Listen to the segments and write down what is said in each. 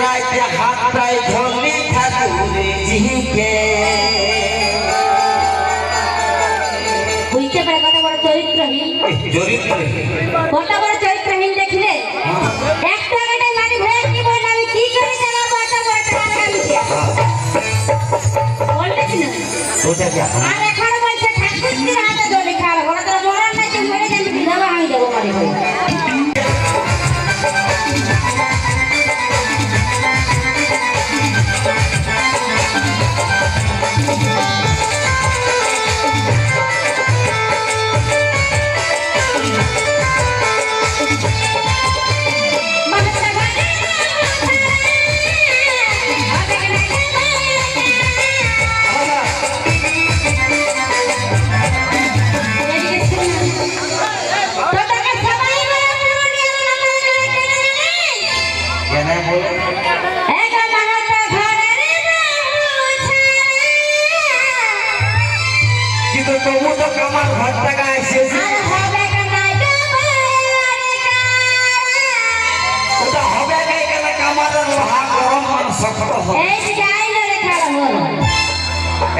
রাইতে হাতটায় ধরলি ঠাকুরে জিকে বুঝতে পারে কত বড় চরিত্রহীন? চরিত্র কত বড় চরিত্রহীন দেখলে? একটা গাড়ি গাড়ি ভরে কি বল কি করে চালাবো এত বড় টাকা আমি বলতেছি না? ওটা কি? আর এখন বলছে ঠাকুরজির হাতে ধরে খাওয়া ওরা তো মরার নাকি মরে যাবে বিধবা আমি দেবো মানে বলে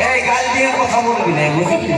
এই গাল দিয়ে কথা বলবি না বুঝলি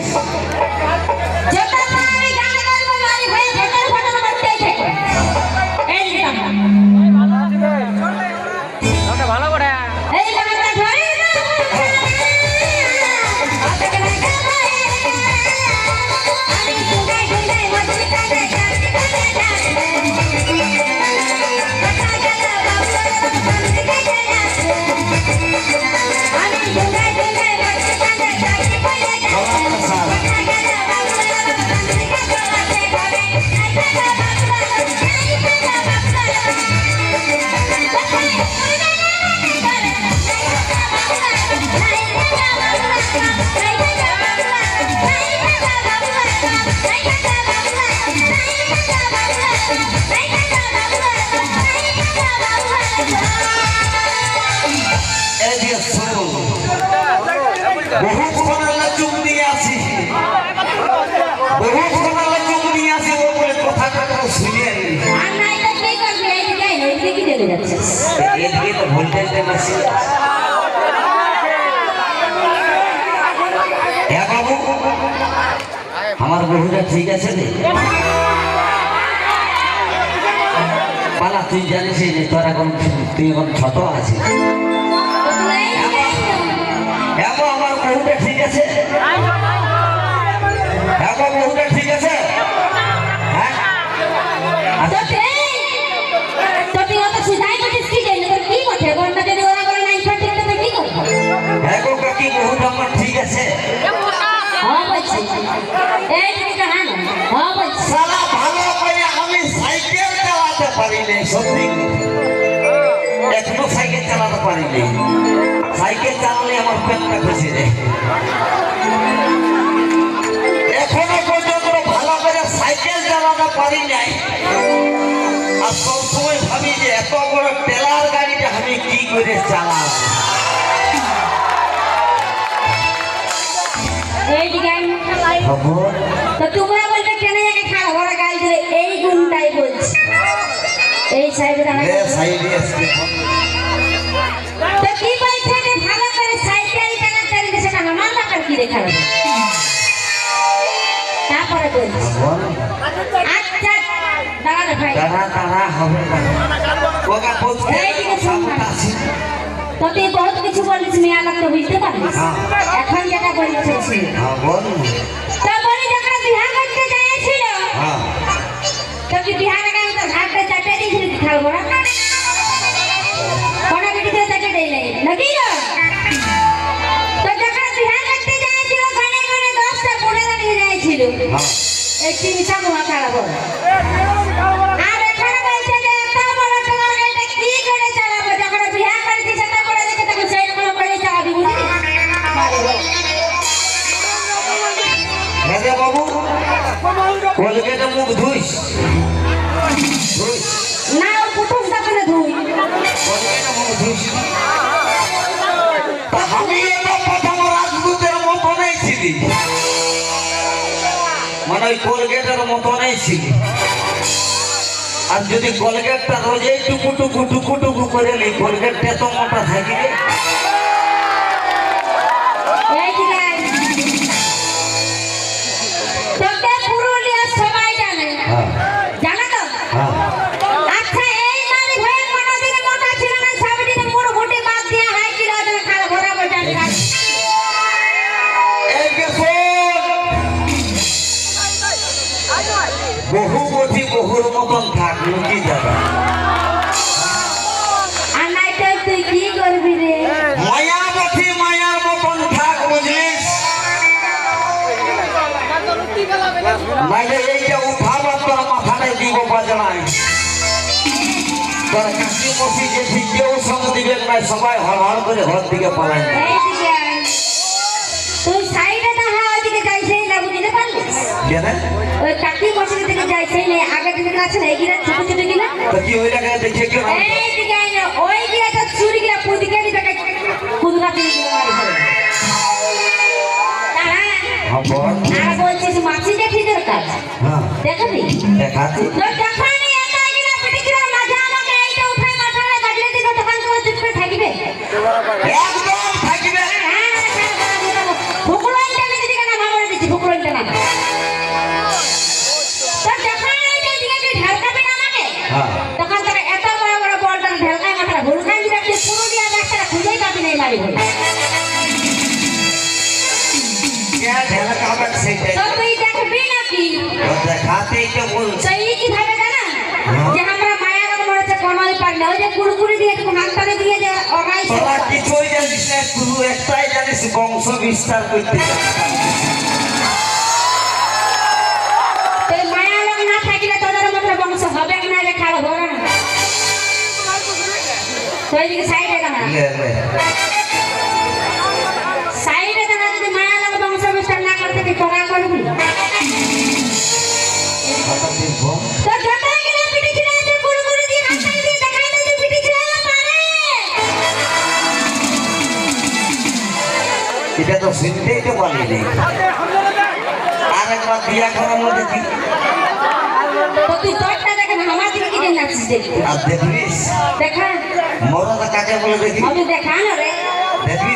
আমার বহুটা ঠিক আছে রে। পালা তুই জানিস তোর এখন তুই এখন ছোট আছিস। ঠিক আছে? হ্যাঁ? গো, বহুটা ঠিক আছে হ্যাঁ হ্যাঁ ঠিক আছে। সালা ভালো করে আমি সাইকেল চালাতে পারি নাই সত্যি। এখনও সাইকেল চালাতে পারি নাই। সাইকেল চালালে আমার পেটটা ফেসে যায়। এখনও পর্যন্ত ভালো করে সাইকেল চালাতে পারি নাই। আর সবসময় ভাবি যে এত বড় টেলার গাড়িটা আমি কি করে চালাবো? তোমরা বলতে কেন একে খারাপ? ওরা ধরে এই গুণটাই বলছি। এই সাইডে সাইডে বলছি বল আচ্ছা তারা হবে ওগা বলছে না। তো তুই বহুত কিছু বলিস মেয়া লাগতে বুঝতে পারিস? হ্যাঁ। এখন যেটা বলছিস হ্যাঁ তো বলি যখন বিহার করতে যাইছিল হ্যাঁ। তো কি বিহার গান তো ঘাটে চাপে দিয়েছিল কি খাব না কোনো বিটি তো চাপে দেই নাই। নাকি তো যখন বিহার করতে যাইছিল ঘরে ঘরে দশটা পনেরো নিয়ে যাইছিল হ্যাঁ। এই তিনটা মুহা খারাপ হলো আর এখানে বলছে যে এত বড় ট্রাক এটা কি করে চালাবো? যখন বিহার করেছি সেটা করে দিচ্ছে তখন সেই রকম করে চালাবি বুঝলি? রাজা বাবু মুখ ধুইস। ধুইস। ওই কলগেটের মতনই ছিল। আর যদি কলগেটটা রোজেই টুকু টুকু টুকু টুকু করে নি কলগেটটা তো মোটা থাকি নাইলে এইটা উঠাবার তোর মাথাটাই দিব বাজনায়। কেউ সঙ্গ দিবে না সবাই হড় করে ঘর দিকে এই তুই সাইডে না হা ওদিকে যাইছেই না বুঝতে পারলিস কেন ওই কাকি মশির দিকে যাইছেই না আগে দিকে আছে না এগিরা ছোট ছোট গিলা তো কি ওই জায়গায় দেখে কেন এই দিকে না ওই গিলা তো চুরি গিলা পুদিকে দিবে কুদরা চুরি মারি হ্যাঁ বল আর বলছিস মাছি থাকবে? একদম থাকবে। না আমাকে? হ্যাঁ। তখন তোকে এত বড় বড় বলটা ঢালকায় মাথা ভুলকান দিবে তুই পুরো দিয়া খুঁজেই পাবি মারি হয়ে দেখবি নাকি? দেখাতেই তো বল তো এই কীভাবে জানা যে আমরা মায়ের মরেছে কোনোই পারি না ওই যে কুড়কুড়ি দিয়ে হাততালি দিয়ে যে অগাই তোরা কিছুই জানিস না শুধু একটাই জানিস বংশ বিস্তার করতে এইদিকে সাইডে দাঁড়া। সাইডে দাঁড়া যদি মায়া লোক বংশ বিস্তার না করতে কি তোরা করবি এটা তো শুনতেই তো পারি নি আর একবার বিয়া করার মধ্যে কি? মরদা কাকে বলে দেখি দেখবি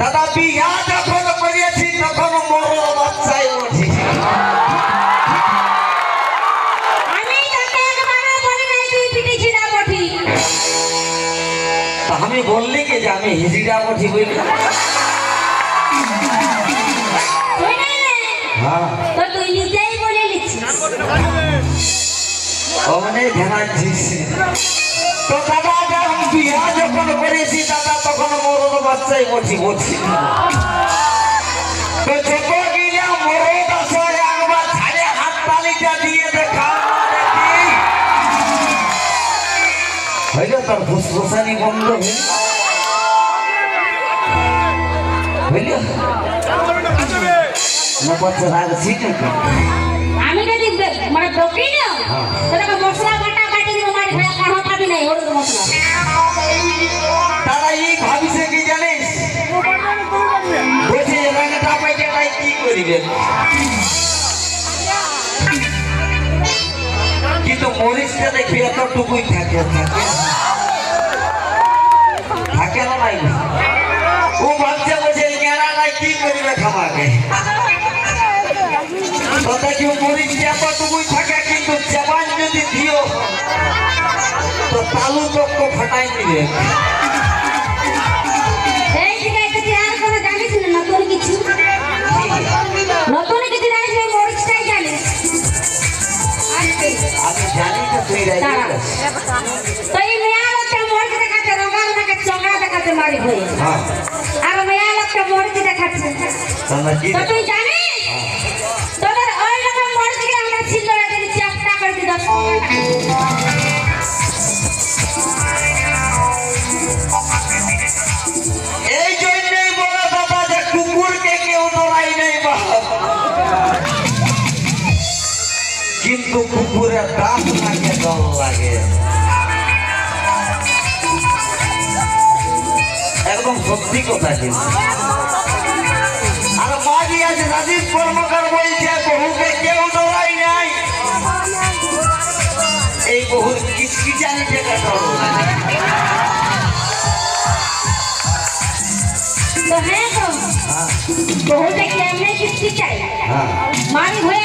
দাদা বিয়া যখন করিয়েছি তখন মরদ বাচ্চাই উঠি। আমি তুই বললি কি যে আমি হিজিরা উঠি বলি? তুই হ্যাঁ। তো নিজেই বলে তো দাদা যখন বিয়া যখন করেছি দাদা তখন মরদ বাচ্চাই উঠি উঠি। তোর ফুসফুসানি বন্ধ হইল আমি যদি মানে না হ্যাঁ। মশলা বাটা বাটি দিব মারি খাই কাহ নাই মশলা। মরিচটা দেখি এতটুকুই থাকে? থাকে থাকে না নাই ও ভাবছে বলছে জ্ঞানা নাই, কি করিবে খামাকে তো দেখি মরিচ এতটুকুই থাকে, কিন্তু জবান যদি দিও, তো তালু চক্ক ফাটাই দিবে। তুই মেয়া লোকটা মরিচ দেখাচ্ছে রঙা দেখাচ্ছে চঙা দেখাচ্ছে মারি হয়ে। হ্যাঁ। আর মেয়া লোকটা মরিচ দেখাচ্ছে। তো তুই জানিস? তোদের ওই রকম মরিচ আমরা সিঙ্গড়া থেকে চাপটা করে দিই দশ এই জন্যই বলে দাদা যে কুকুরকে কেউ দৌড়াই নেই বাপ কিন্তু কুকুরের দাঁত কম লাগে একদম সত্যি কথা কিন্তু। আর মাঝি আজ রাজীব কর্মকার বলছে বহুকে কেউ ডরাই নাই। এই বহুর কিচকিচানি থেকে হ্যাঁ হ্যাঁ। বহুতে কেমনে কিস্তি চাই হ্যাঁ। মাঝি হয়ে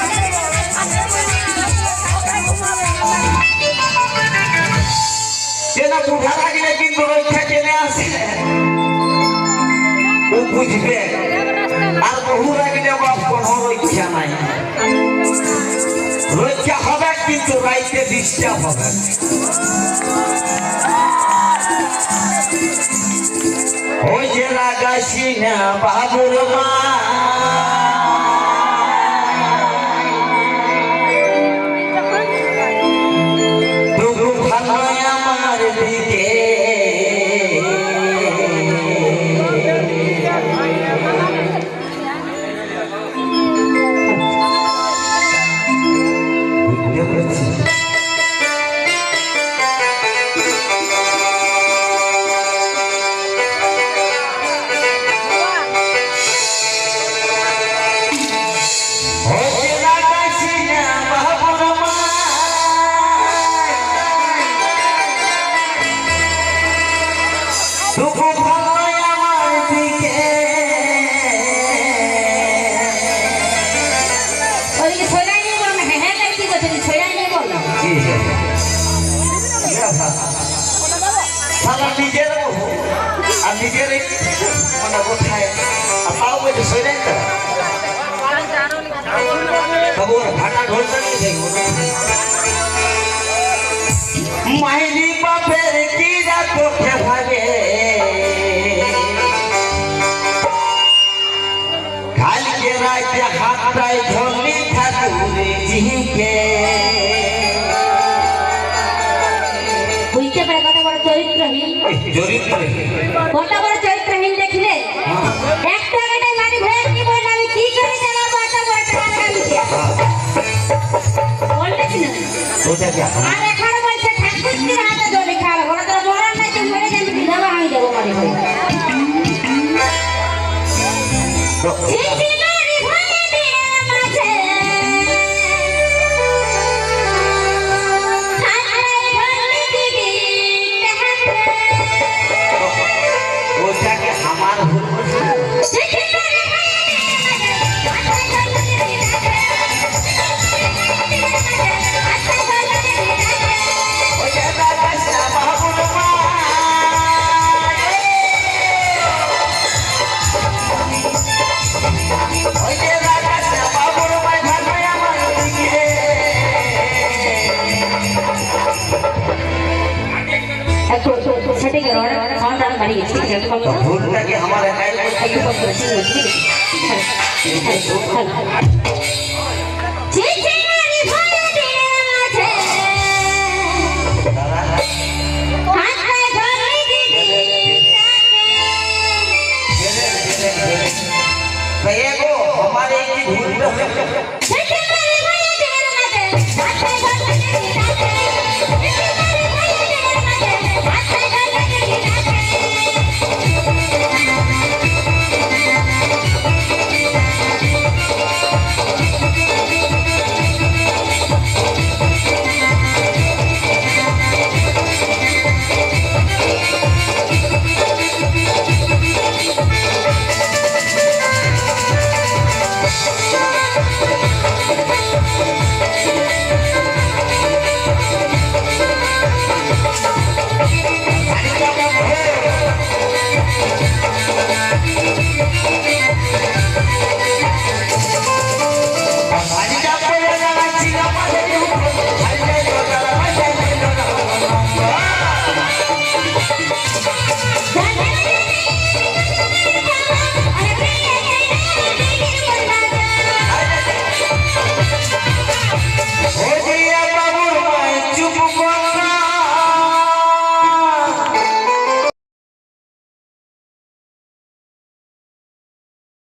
কেন বুড়া লাগিলে কিন্তু রক্ষা কেনে আসে। ও বুঝবে। আর বহু রাগলে বাপ, কোনো রক্ষা নাই। রক্ষা হবে কিন্তু রাইতে ডিস্টার্ব হবে। ওই যে লাগাইছি না বাবুর মা। তবু ভালো আমার দিকে ওদিকে ছড়াই নিয়ে বলো না হ্যাঁ হ্যাঁ কি করছিস ছড়াই নিয়ে বলো সারা নিজের বহু আর নিজের মানে কোথায় আর তাও বলছে কি এখন আর এখানে বলছে ঠাকুরজির